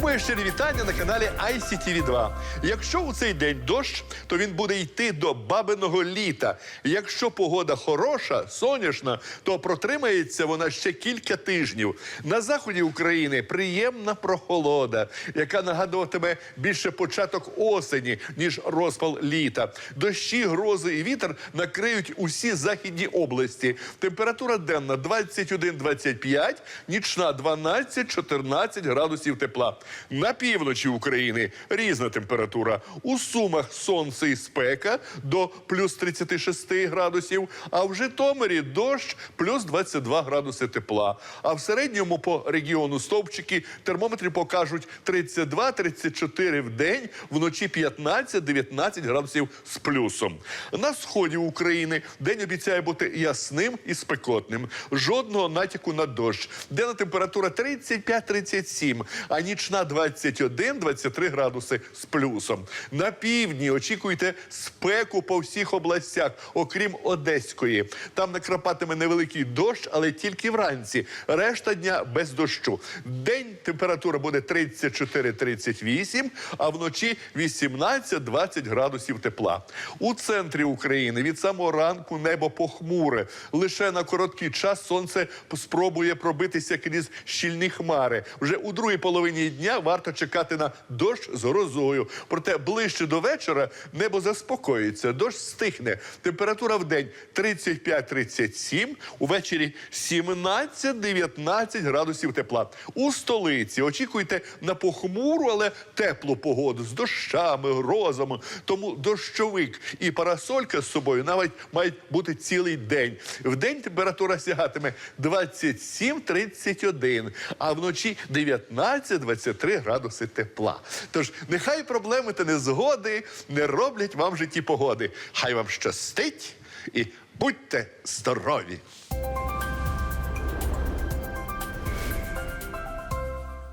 Моє щирі вітання на каналі ICTV 2. Якщо у цей день дощ, то він буде йти до бабиного літа. Якщо погода хороша, сонячна, то протримається вона ще кілька тижнів. На заході України приємна прохолода, яка нагадуватиме більше початок осені, ніж розпал літа. Дощі, грози і вітер накриють усі західні області. Температура денна 21-25, нічна 12-14 градусів тепла. На півночі України різна температура. У Сумах сонце і спека до плюс 36 градусів, а в Житомирі дощ плюс 22 градуси тепла. А в середньому по регіону стовпчики термометри покажуть 32-34 в день, вночі 15-19 градусів з плюсом. На сході України день обіцяє бути ясним і спекотним. Жодного натяку на дощ. Денна температура 35-37, а нічна 21-23 градуси з плюсом. На півдні очікуйте спеку по всіх областях, окрім Одеської. Там накрапатиме невеликий дощ, але тільки вранці. Решта дня без дощу. День температура буде 34-38, а вночі 18-20 градусів тепла. У центрі України від самого ранку небо похмуре. Лише на короткий час сонце спробує пробитися крізь щільні хмари. Вже у другій половині дня варто чекати на дощ з грозою. Проте ближче до вечора небо заспокоїться, дощ стихне. Температура в день 35-37, увечері 17-19 градусів тепла. У столиці очікуйте на похмуру, але теплу погоду з дощами, грозами. Тому дощовик і парасолька з собою навіть мають бути цілий день. В день температура сягатиме 27-31, а вночі 19-23 градуси тепла. Тож нехай проблеми та незгоди не роблять вам в житті погоди. Хай вам щастить і будьте здорові!